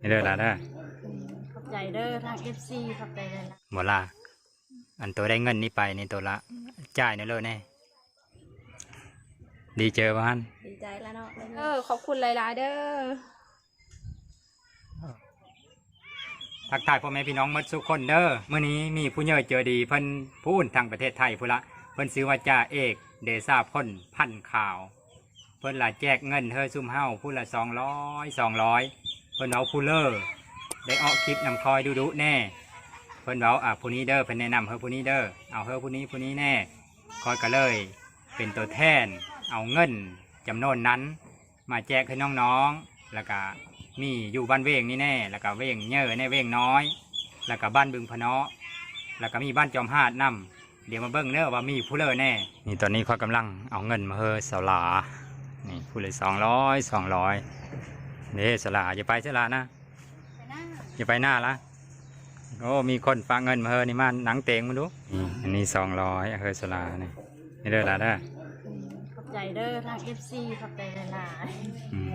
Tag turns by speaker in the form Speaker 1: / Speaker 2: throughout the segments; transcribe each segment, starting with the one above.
Speaker 1: นี่เด้อล่ะเด้อ
Speaker 2: ขอบใจเด้อทาง FC ขอบใจเลยล่ะ
Speaker 1: หมดละอันตัวได้เงินนี่ไปนี่ตัวละจ่ายนี่เลยแน่ดีเจอบ้าน
Speaker 2: ดีใจแล้วเนาะได้
Speaker 3: เอ
Speaker 2: เงิน
Speaker 3: อขอบคุณหลาย ๆ เด้อ
Speaker 1: ทักทายพ่อแม่พี่น้องหมดทุกคนเด้อเมื่อนี้มีผู้เยอะเจอดีเพิ่นพูนทางประเทศไทยพุ่นละเพิ่นซื้อว่าจ่าเอกเดซาพ่นพันข่าว เพิ่นละแจกเงินเธอซุ่มเฮาผู้ละสองร้อยสองร้อยเพิ่นเอาผู้เลอร์ได้ออกคลิปนำคอยดูดูแน่ เพิ่นเอาอะผู้นี้เด้อเพิ่นแนะนำเฮอผู้นี้เด้อเอาเฮอผู้นี้ผู้นี้แน่ คอยก็เลย เป็นตัวแทน เอาเงินจำนวนนั้น มาแจกให้น้องๆ แล้วก็มีอยู่บ้านเวงนี่แน่ แล้วก็เวงเยอะแน่เวงน้อย แล้วก็บ้านบึงพะเนาะแล้วก็มีบ้านจอมหาดนํเดี๋ยวมาเบิ่งเน้อว่ามีผู้เลอแน่ นี่ตอนนี้ข้อยกำลังเอาเงินมาเฮอสลานี่ผู้เลยสองร้อยสองร้อย นี่สลาอย่าไปสลานะ
Speaker 2: ไปหน้า
Speaker 1: อย่าไปหน้าละโอ้มีคนฝากเงินมาเฮอนี่มาหนังเตงมาดูนี่อันนี้สองร้อยเฮอสลานี่นี่เด้อล่ะเด้อ
Speaker 2: ขอบใจเด้อทาง FC ขอบใจหลาย
Speaker 1: อืม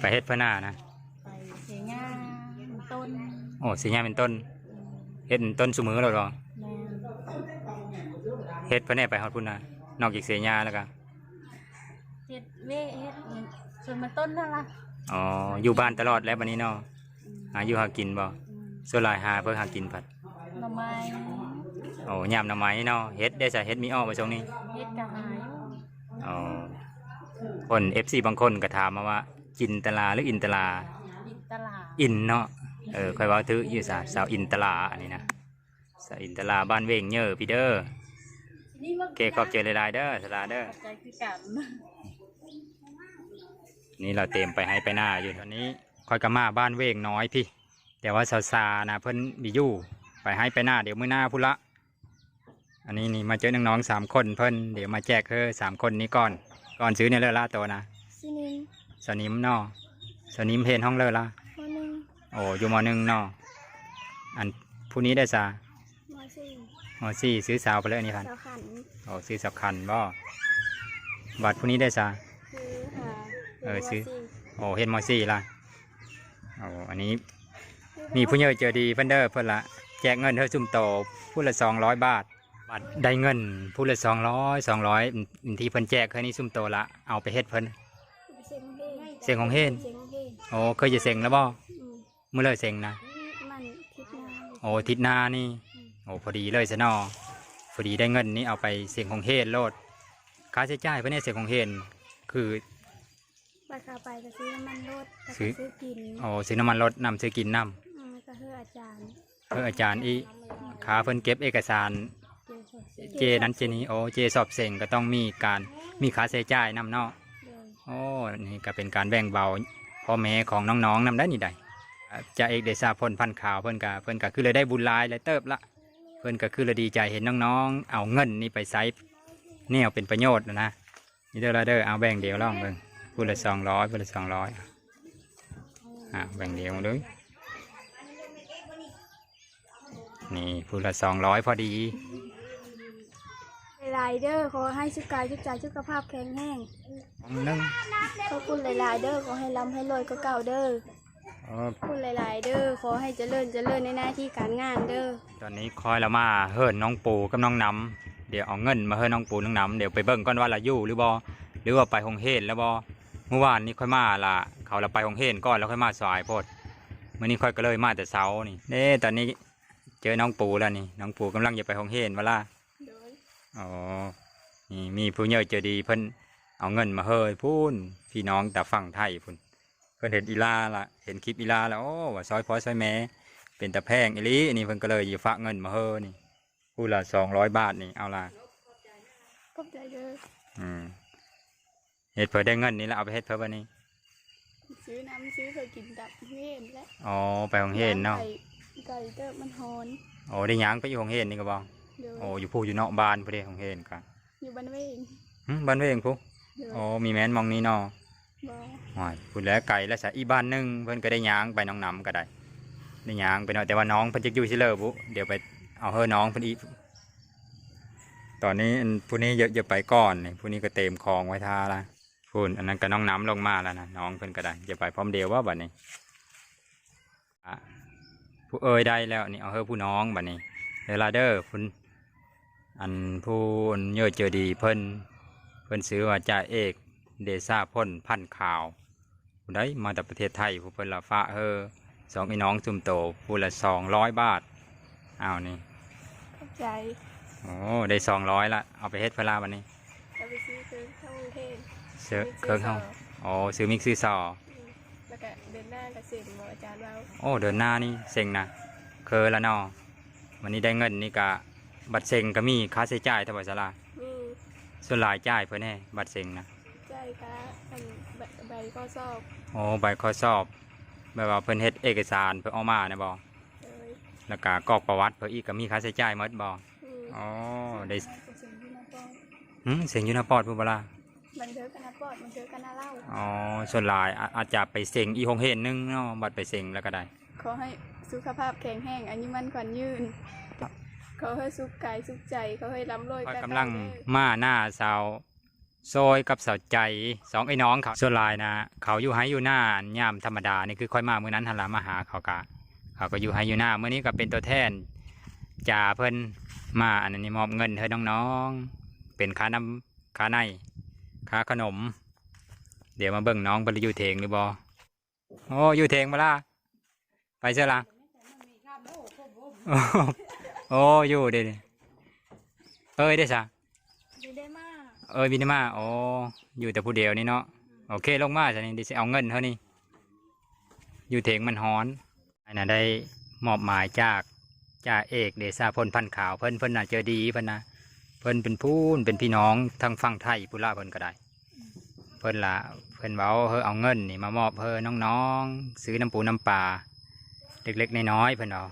Speaker 1: ไปเฮ็ดเพื่อหน้านะ
Speaker 2: ๆไปเสียงานต้น
Speaker 1: โอ้สีหญ้าเป็นต้นเฮ็ดเป็นต้นสุมือแล้วหรอ
Speaker 2: แม่
Speaker 1: เฮ็ดเพื่อแน่ไปฮอดพุ่นนะนอกจากเสียหญ้าแล้วก็
Speaker 2: เฮ็ดเวยเฮ็ดหยังส่วนมันต้นนั่นล่ะ
Speaker 1: อ๋ออยู่บ้านตลอดแล้วบัดนี้เนาะหาอยู่หากินบ่
Speaker 2: อืม
Speaker 1: ส่วนหลายหาเพื่อหากินผัด
Speaker 2: หน่อไม้
Speaker 1: โอ้ยามหน่อไม้เนาะเฮ็ดได้ซะเฮ็ดมีอ้อบ่ช่วงนี้
Speaker 2: เฮ็ดกะหาย
Speaker 1: อ๋อคน FC บางคนก็ถามมาว่าจินตลาหรืออินตลา
Speaker 2: อินตลาด
Speaker 1: อินเนาะเออค่อยเว่าถืออยู่สาสาวอินตลาอันนี้นะสาวอินตลาบ้านเวงเยอะพี่เด้อ
Speaker 2: นี่มัน
Speaker 1: โอเคขอบใจหลายๆเด้อสลาเด้อ
Speaker 2: ขอบใจคือกั น
Speaker 1: นี่เราเต็มไปให้ไปหน้าอยู่ตอนนี้ค่อยกะมาบ้านเวงน้อยพี่ แต่ว่าสาวซานะเพิ่นมีอยู่ไปให้ไปหน้าเดี๋ยวมื้อหน้าพุ่นละ อันนี้นี่มาเจอน้องๆสามคนเพิ่นเดี๋ยวมาแจกเธอสามคนนี้ก่อน ก่อนซื้อเนี่ยเลอล่าตัวนะ
Speaker 3: ซินิง
Speaker 1: สนิมเนาะสนิมเพนห้องเลอล่ะ
Speaker 3: มอหนึ่ง
Speaker 1: โอ้อยู่มหนึ่งเนาะอันผู้นี้ได้ซาม
Speaker 3: อสี่
Speaker 1: มสี่ซื้อสาวไปเลยอันนี่พัน
Speaker 3: สาวขัน
Speaker 1: โอ้ซื้อสับคันบ่บัตรผู้นี้ได้ซา
Speaker 3: คือหา
Speaker 1: เออซื้อ
Speaker 3: มสี่
Speaker 1: โอ้เห็นมสี่ละโอ้อันนี้มีผู้เยอะเจอดีเพิ่นเด้อเพิ่นละแจกเงินเธอซุ่มโตผู้ละสองร้อยบาทบัตรได้เงินผู้ละสองร้อยสองร้อยที่เพิ่นแจกเคยนี้ซุ่มโตละเอาไปเฮ็ดเพิ่น
Speaker 3: เสียงของเฮง
Speaker 1: เสียงของเฮง
Speaker 3: เสียงของเฮง
Speaker 1: โอ้เคยจะเซ็งแล้วบ่
Speaker 3: อืม
Speaker 1: เมื่อเลยเซ็งนะ
Speaker 3: มันคิดนาน
Speaker 1: โอ้ทิศหน้านี่โอ้พอดีเลยซะเนอพอดีได้เงินนี่เอาไปเสียงของเฮนโลดค่าใช้จ่ายเพื่อเนี่ยเสียงของเฮนคือ
Speaker 3: ราคาไปก็ซื้อน้ำมันรถแล้ว
Speaker 1: ซื้
Speaker 3: ก็
Speaker 1: อ
Speaker 3: ซื้อกิน
Speaker 1: โอ้ซื้อน้ำมันรถนำซื้อกินน
Speaker 3: อืมแล้วก็เฮืออาจารย์ำ
Speaker 1: เพื่ออาจารย์อีขาเพิ่นเก็บเอกสาร
Speaker 3: เจสอบ
Speaker 1: เจนั้นเจนี้โอ้เจสอบเสียงก็ต้องมีการมีค่าใช้จ่ายนำเนาะ
Speaker 3: เลย
Speaker 1: โอ้นี่ก็เป็นการแบ่งเบาพ่อแม่ของน้องๆนำได้นี่ได้อ่าจ่าเอกเดชาพลพันข่าวเพิ่นก็เพิ่นก็คือเลยได้บุญหลายเลยเติบละเพิ่นก็คือเลยดีใจเห็นน้องๆ เอาเงินนี่ไปใช้แนวเป็นประโยชน์นะนะนี่เด้อละเด้อเอาแบ่งเดียวลองเบิ่ง พูดละสองร้อยพูดละสองร้อยอ่าแบ่งเดียวเลยนี่พูดละสองร้อยพอดี
Speaker 3: หลายๆเด้อขอให้สุขกายสุขใจสุขภาพแข็งแรง
Speaker 1: หนึ่ง
Speaker 3: ขอบคุณหลายๆเด้อขอให้ร่ำให้รวยก็เก่าเด้อ
Speaker 1: เออ
Speaker 3: ขอบคุณหลายๆเด้อขอให้เจริญเจริญในหน้าที่การงานเด้อ
Speaker 1: ตอนนี้คอยละมาเฮิรนน้องปูกับน้องน้ำเดี๋ยวเอาเงินมาเฮิรนน้องปูน้องน้ำเดี๋ยวไปเบิ่งก่อนว่าละอยู่หรือบอหรือว่าไปหงเฮนแล้วบอ เมื่อวานนี้ค่อยมาละเขาละไปหงเฮนก่อนแล้วค่อยมาสายโพดเมื่อนี้ค่อยก็เลยมาแต่เช้านี่เด้ตอนนี้เจอน้องปูแล้วนี่น้องปูกำลังจะไปหงเฮนวะล่ะ
Speaker 3: โดย
Speaker 1: อ๋อนี่มีผู้เยอะเจอดีเพิ่นเอาเงินมาเฮิรพูนพี่น้องแต่ฝั่งไทยพุ่นเพิ่นเห็นอีลาละเห็นคลิปอีลาแล้วโอ้ว่าซอยพอซอยแม่เป็นตะแพงอีหลีอันนี้เพิ่นก็เลยอยู่ฝากเงินมาเฮอนี่ผู้ละสองร้อยบาทนี่เอาละ
Speaker 3: ขอบใจเด้อ
Speaker 1: อืม เฮ็ดเพื่อได้เงินนี่แล้วเอาไปเฮ็ดเพื่อวันนี้
Speaker 3: ซื้อน้ำซื้อเคยกินดับเฮ็นและ
Speaker 1: อ๋อไปของเฮ็นเนาะ
Speaker 3: ไก่ไก่เด้อมันหอน
Speaker 1: โอ้ได้หยังไปอยู่ของเฮ็นนี่ก็บ่
Speaker 3: เดี๋ยว
Speaker 1: โอ้อยู่ผู้อยู่นอกบ้านผู้ใดของเฮ็นก็
Speaker 3: อยู่บ้านเวง
Speaker 1: หึบ้านเวงผู้
Speaker 3: เดี๋ยว
Speaker 1: โอ้มีแม่นมองนี้เนาะ
Speaker 3: บ่
Speaker 1: ว้ายพูดแล้วไก่แล้วซะอีบ้านหนึงเพิ่นก็ได้หยังไปน้องน้ำก็ได้ได้หยังไปเนาะแต่ว่าน้องเพิ่นจะอยู่ซิเลอบุเดี๋ยวไปเอาเฮอน้องเพิ่นอีกตอนนี้อันผู้นี้เยอะๆไปก่อนนี่ผู้นี้ก็เต็มคลองไว้ท่าละ พูนอันนั้นก็น้องน้ำลงมาแล้วนะน้องเพิ่นก็ได้จะไปพร้อมเดียวว่าบัดนี้ผู้เอ่ยได้แล้วนี่เอาเฮอผู้น้องบัดนี้เวลาเด้อคุณอันผู้เยอะเจอดีเพิ่นเพิ่นซื้อว่าจ่าเอกเดซ่าพ่นพันข่าวผู้ใดมาจากประเทศไทยผู้เพิ่นละฟ้าเฮอสองพี่น้องจุ่มโตผู้ละสองร้อยบาทอ้าวนี่
Speaker 3: ขอบใจ
Speaker 1: โอ้ได้สองร้อยละเอาไปเฮ็ดเพนลาวันนี้
Speaker 3: จะไปซื้อเครื่องเข้ากรุงเทพ
Speaker 1: เสื้อเครื่องเฮาอ๋อซื้อมิกซื้อซอ
Speaker 3: แล้วก็เดินหน้ากับเสร็จหมออาจารย์เรา
Speaker 1: โอ้เดินหน้านี่เซ็งนะเคยละเนอวันนี้ได้เงินนี่กะบัตรเซ็งก็มีค่าใช้จ่ายเท่าไหร่สลา
Speaker 3: นี่
Speaker 1: ส่วนหลายจ่ายเพื่อนแน่บัตรเซ็งนะ
Speaker 3: ใจค่ะอันใบใบข้อสอบ
Speaker 1: โอ้ใบข้อสอบแบบว่าเพิ่นเฮ็ดเอกสารเพื่อเอามานะบอ
Speaker 3: เลย
Speaker 1: แล้วก็กรอกประวัติเพื่ออีกก็มีค่าใช้จ่ายหมดบอ
Speaker 3: อืม
Speaker 1: อ๋อได้
Speaker 3: เสียงที่นาปอง
Speaker 1: หืมเสียงอยู่ในปอดพุ่นบ่ล่ะ
Speaker 3: บันเทิงคณะปอดบันเทิงคณะเล่า
Speaker 1: อ๋อส่วนหลายอาอาจจะไปเซ็งอีหงเห็นนึงเนาะบัตรไปเซ็งแล้วก็ได้
Speaker 3: ขอให้สุขภาพแข็งแรงอายุมั่นขวัญยืนขอให้สุขกายสุขใจขอให้ร่ำรวย
Speaker 1: ข้อย
Speaker 3: ไป
Speaker 1: กำลัง
Speaker 3: เด้อ
Speaker 1: มาหน้าสาวโซยกับสาวใจสองไอ้น้องเขาส่วนหลายนะเขาอยู่ให้อยู่หน้ายามธรรมดานี่คือค่อยมาเมื่อนั้นทันละมาหาเขากะ เขาก็อยู่ให้อยู่หน้าเมื่อนี้ก็เป็นตัวแทนจ่าเพิ่นมาอันนี้มอบเงินให้น้องๆเป็นค่าน้ำค่าใน ค่าขนม เดี๋ยวมาเบิ่งน้องบริยูเทงหรือบอโอ้อยู่เทงมาล่ะไปเชื่อละโอ้โอ้อยู่เด้ดิเอ้ยได้ซะ
Speaker 3: ดีได้มาก
Speaker 1: เอ้ยบินมาโอ้อยู่แต่ผู้เดียวนี่เนาะโอเคลงมาจะนี่ดิสิเอาเงินเท่านี้อยู่เถงมันฮ้อนอันน่ะได้มอบหมายจากจ่าเอกเดชาพลพันธุ์ขาวเพิ่นเพิ่นน่ะเจอดีเพิ่นนะ เพิ่นเป็นผู้นเป็นพี่น้องทางฝั่งไทยพุล่าเพิ่นก็ได้ เพิ่นละเพิ่นเว้าเฮอเอาเงินนี่มามอบเฮอน้องๆ ซื้อน้ำปูน้ำปลาเล็กๆน้อยๆเพิ่นเอา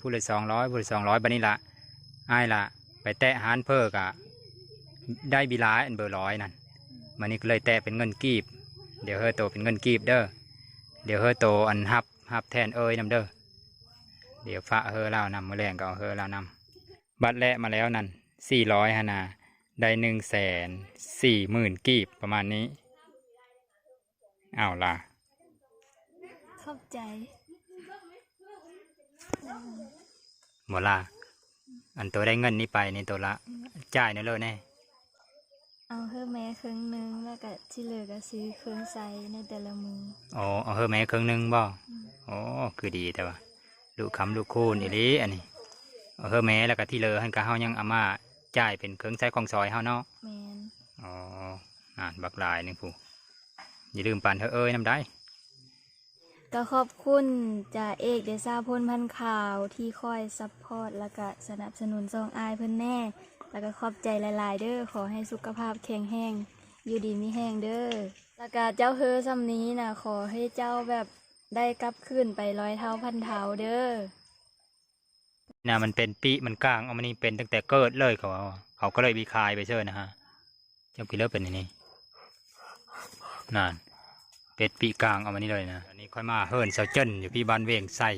Speaker 1: ผู้ละสองร้อยผู้ละสองร้อยบัดนี้ละอ้ายละไปแตะหานเพิ่กะได้บีหลายอันเบอร์ร้อยนั่นมันนี่ก็เลยแตะเป็นเงินกีบ เดี๋ยวเฮอโตเป็นเงินกีบเด้อเดี๋ยวเฮอโตอันฮับฮับแทนเอ้ยนำเด้อเดี๋ยวฟ้าเฮอเล่านำมือแรงก็เอาเฮอเล่านำบัตรและมาแล้วนั่น สี่ร้อยฮานาได้หนึ่งแสนสี่หมื่นกีบประมาณนี้เอาล่ะ
Speaker 3: ขอบใจ
Speaker 1: หมดละอันตัวได้เงินนี้ไปในตัวละ จ่ายในเลยแน่
Speaker 2: เอาเพิ่มแม่ครึ่งหนึงแล้วก็ที่เหลือก็ซื้อเครื่องใส่ในแต่ละมือ
Speaker 1: อ๋อเอาเฮอแม่ครึ่งหนึงบ่อ๋อคือดีแต่ว่าลูกคำลูกคูณอีหลีอันนี้เอาเฮอแม่แล้วก็ที่เหลือหันก็เฮายังเอามา จ่ายเป็นเครื่องใช้ของซอยเฮาเนาะ
Speaker 2: แมน
Speaker 1: อ๋ออ่านบักหลายหนึงผู้อย่าลืมปั่นเธอเอ้ยน้ำได้
Speaker 2: ก็ขอบคุณจ่าเอกเดซ่าพลพันธุ์ข่าวที่คอยซัพพอร์ตแล้วก็สนับสนุนซองอายเพิ่นแน่ แล้วก็ขอบใจหลาย ๆ เด้อขอให้สุขภาพแข็งแรงอยู่ดีมีแห้งเด้อแล้วก็เจ้าเฮอซำนี้นะขอให้เจ้าแบบได้กลับคืนไปร้อยเท่าพันเท่าเด้อ
Speaker 1: นะมันเป็นปีมันกลางเอามันนี่เป็นตั้งแต่เกิดเลยเขาว่าเขาก็เลยมีคายไปเชิญนะฮะเจ้ากินเลิกเป็นอย่างนี้นั่นเป็ดปีกลางเอามานี่เลยนะอันนี้ค่อยมาเฮิร์นเซาเจิ้นอยู่พี่บ้านเวงไส้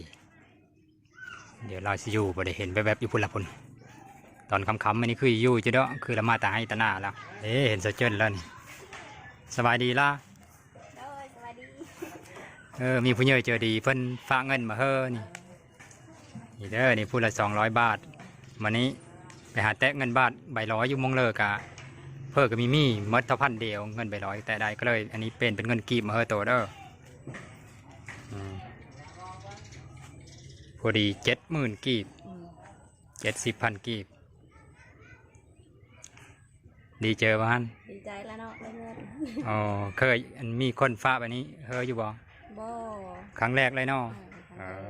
Speaker 1: เดี๋ยวเราสิอยู่บ่ได้เห็นแวบๆอยู่พุ่นละพุ่นตอนคำๆมันนี่คืออยู่จะเด้อคือละมาตาให้ตาหน้าแล้วเอ๊ะเห็นเซาเจิ้นแล้วนี่สบายดีล่ะ
Speaker 3: โดยสวัสดี
Speaker 1: เออมีผู้ใหญ่เจอดีเพิ่นฝากเงินมาเฮ้อนี่ นี่เด้อนี่พูดละสองร้อยบาทวันนี้ไปหาแตะเงินบาทใบร้อยอยู่มงเลิกอะเพิ่อก็มีมีหมดเท่าพันเดียวเงินใบร้อยแต่ใดก็เลย อันนี้เป็นเป็นเงินกีบมาเฮ้อโตเด้ออืมพอดีเจ็ดหมื่นกีบเจ็ดสิบพันกีบ ดีเจอบ้าน
Speaker 2: ดีใจแล้วเนาะได้เงิน
Speaker 1: อ๋อเคยอันมีคนฝากแบบนี้เฮ้ออยู่บ่
Speaker 2: บ่
Speaker 1: ครั้งแรกเลยเนาะเออ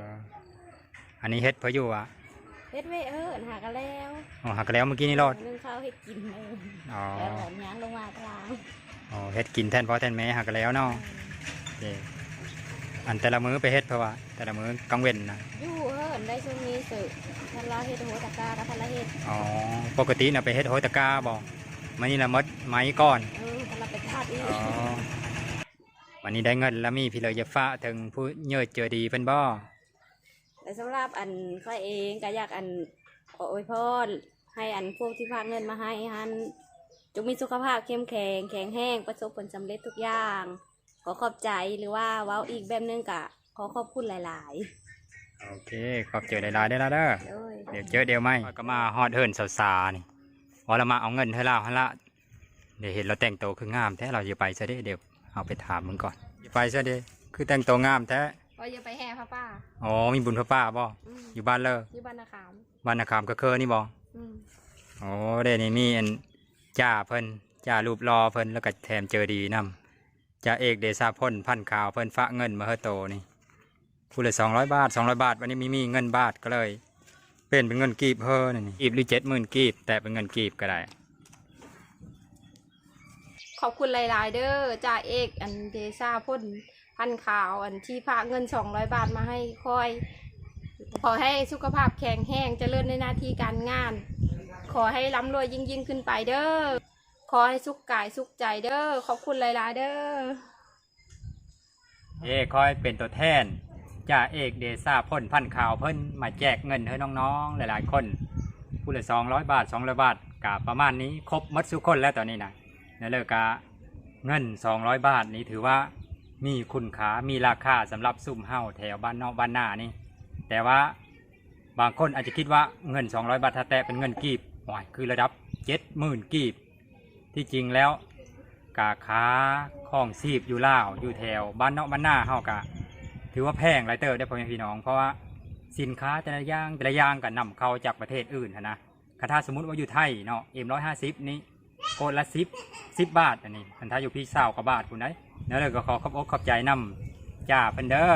Speaker 1: อันนี้เฮ็ดเพออยู่อะ
Speaker 2: เฮ็ดไว้เออหากันแล้ว
Speaker 1: อ๋อหักแล้วเมื่อกี้นี่รอด
Speaker 2: นึ่งข้าวให้กินเออ
Speaker 1: อ๋อ
Speaker 2: แล้วหอมยานลงมาตาราง
Speaker 1: อ๋อเฮ็ดกินแทนพ่อแทนแม่หักแล้วเนาะโอเคอันแต่ละมื้อไปเฮ็ดเพราะว่า แต่ละมื้อกลางเว้นนะ
Speaker 2: อยู่เฮินได้ช่วงนี้สึทันละเฮ็ดโหตะกร้ากับทันละเฮ็ด
Speaker 1: อ๋อปกติน่ะไปเฮ็ดโหยตะกร้าบ่มื้อนี้ละมดไม้ก่อน
Speaker 2: เออทันละไปทาดอีก
Speaker 1: อ๋อวันนี้ได้เงินแล้วมีพี่เลยจะฟ้าถึงผู้เยอะเจอดีเพิ่นบ่
Speaker 2: แต่สำหรับอันข้อยเองก็อยากอันขออวยพรให้อันพวกที่พากเงินมาให้ฮันจงมีสุขภาพเข้มแข็งแข็งแรงประสบผลสำเร็จทุกอย่าง ขอขอบใจหรือว่าเว้าอีกแบบนึงกะขอขอบคุณหลาย
Speaker 1: โอเค ขอบเจอหลายๆได้แล้วเด้อ
Speaker 2: โดย
Speaker 1: เดี๋ยวเจอเดี๋ยวไม่ก็มาฮอดเฮินสาวสานี่พอเรามาเอาเงินให้เราให้ละเดี๋ยวเห็นเราแต่งตัวคืองามแท้เราจะไปซะเด้เดี๋ยวเอาไปถามมึงก่อนจะไปซะเด้คือแต่งตัวงามแท้
Speaker 4: ว่าจะไปแห่พระป้า
Speaker 1: อ๋อมีบุญพระป้าบ่
Speaker 4: อืม
Speaker 1: อยู่บ้านเลย
Speaker 4: ที่บ้านนาขาม
Speaker 1: บ้านนาคามก็เคอนี่บ่
Speaker 4: อืม
Speaker 1: โอ้เด้นี่มีอันจ่าเพิ่นจ่ารูปรอเพิ่นแล้วก็แถมเจอดีนํจ่าเอกเดชาพ่นพันข่าวเพิ่นฝากเงินมาเฮอโตนี่ผู้ละสองร้อยบาทสองร้อยบาทวันนี้มีมีเงินบาทก็เลย เป็นเป็นเงินกีบเฮอนี่กีบหรือเจ็ดหมื่นกีบ แต่เป็นเงินกีบก็ได้
Speaker 4: ขอบคุณหลาย ๆ เด้อจ่าเอกอันเดซ่าพ่น พันข่าวอันที่พากเงินสองร้อยบาทมาให้คอย ขอให้สุขภาพแข็งแรงเจริญในหน้าที่การงาน ขอให้ร่ำรวยยิ่งยิ่งขึ้นไปเด้อขอให้สุขกายสุขใจเด้อขอบคุณหลายๆเด้อ
Speaker 1: เอกคอยเป็นตัวแทนจ่าเอกเดซ่าพ่นพันข่าวเพิ่นมาแจกเงินให้น้องๆ หลายๆ คนผู้ละสองร้อยบาทสองร้อยบาทกับประมาณนี้ครบหมดทุคนแล้วตอนนี้นะนั่นเลยกะเงินสองร้อยบาทนี้ถือว่า มีคุณค่ามีราคาสำหรับซุ่มเฮาแถวบ้านนอกบ้านหน้านี่ แต่ว่าบางคนอาจจะคิดว่าเงิน 200 บาทถ้าแตะเป็นเงินกีบโอ้ยคือระดับเจ็ดหมื่นกีบ ที่จริงแล้วกาค้าของซีบอยู่ล่าวอยู่แถวบ้านนอกบ้านหน้าเฮากะ ถือว่าแพงไรเตอร์ได้พ่อแม่พี่น้อง เพราะว่าสินค้าแต่ละอย่างแต่ละอย่างกันนำเข้าจากประเทศอื่นนะคถ้าสมมติว่าอยู่ไทยเนาะเอ็มร้อยห้าสิบนี้โกดละสิบสิบบาทอันนี้คันถ้าอยู่พี่สาวกับบาทคุณได้ แล้วเลยก็ขอขอบอกขอบใจนำจ่าเพิ่นเด้อ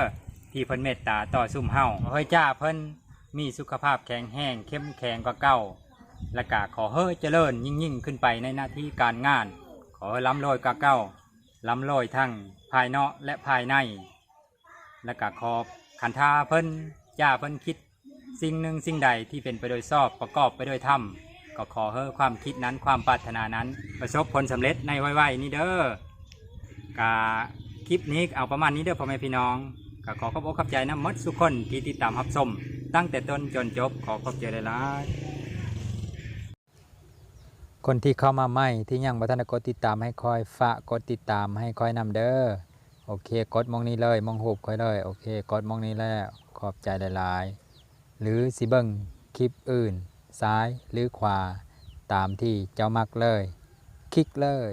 Speaker 1: ที่เพิ่นเมตตาต่อซุ่มเฮาเฮ้ยจ่าเพิ่นมีสุขภาพแข็งแรงเข้มแข็งกว่าเก่าและกะขอเฮ้ยเจริญยิ่งยิ่งขึ้นไปในหน้าที่การงาน ขอให้ล้ำรวยกว่าเก่าล้ำรวยทั้งภายนอกและภายใน และก็ขอบขันธาเพิ่นย่าเพิ่นคิด สิ่งหนึ่งสิ่งใดที่เป็นไปโดยชอบประกอบไปโดยธรรมก็ขอให้ความคิดนั้นความปรารถนานั้น ประสบผลสำเร็จในไวๆนี้เด้อ กาคลิปนี้เอาประมาณนี้เด้อพ่อแม่พี่น้องก็ขอขอบอกขอบใจนะมดทุคนที่ติดตามรับชมตั้งแต่ต้นจนจบขอขอบใจหลายๆคนที่เข้ามาใหม่ที่ยังบัทันกดติดตามให้คอยฝากกดติดตามให้คอยนำเด้อโอเค กดมองนี้เลยมองหูบคอยเลยโอเค กดมองนี้แล้วขอบใจหลายๆ หรือสิเบิงคลิปอื่น ซ้ายหรือขวา ตามที่เจ้ามักเลย คลิกเลย